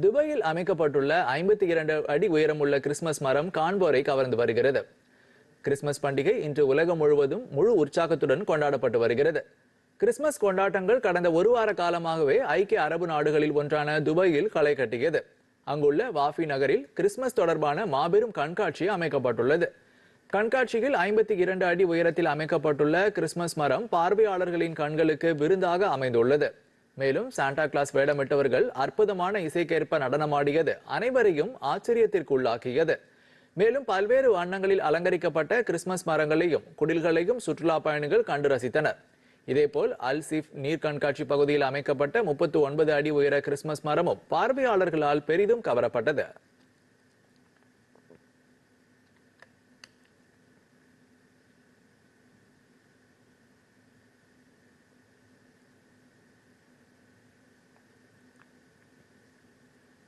துபாயில் அமைக்கப்பட்டுள்ள ஐம்பத்தி இரண்டு அடி உயரமுள்ள கிறிஸ்துமஸ் மரம் காண்போரை கவர்ந்து வருகிறது. கிறிஸ்துமஸ் பண்டிகை இன்று உலகம் முழுவதும் முழு உற்சாகத்துடன் கொண்டாடப்பட்டு வருகிறது. கிறிஸ்துமஸ் கொண்டாட்டங்கள் கடந்த ஒரு வார காலமாகவே ஐக்கிய அரபு நாடுகளில் ஒன்றான துபாயில் களை கட்டியது. அங்குள்ள வாஃபி நகரில் கிறிஸ்துமஸ் தொடர்பான மாபெரும் கண்காட்சி அமைக்கப்பட்டுள்ளது. கண்காட்சியில் ஐம்பத்தி இரண்டு அடி உயரத்தில் அமைக்கப்பட்டுள்ள கிறிஸ்துமஸ் மரம் பார்வையாளர்களின் கண்களுக்கு விருந்தாக அமைந்துள்ளது. மேலும் சாண்டா கிளாஸ் வேடமிட்டவர்கள் அற்புதமான இசைக்கேற்ப நடனமாடியது அனைவரையும் ஆச்சரியத்திற்குள்ளாக்கியது. மேலும் பல்வேறு வண்ணங்களில் அலங்கரிக்கப்பட்ட கிறிஸ்துமஸ் மரங்களையும் குடில்களையும் சுற்றுலா பயணிகள் கண்டு ரசித்தனர். இதேபோல் அல்சிஃப் நீர் கண்காட்சி பகுதியில் அமைக்கப்பட்ட முப்பத்து ஒன்பது அடி உயர கிறிஸ்துமஸ் மரமும் பார்வையாளர்களால் பெரிதும் கவரப்பட்டது.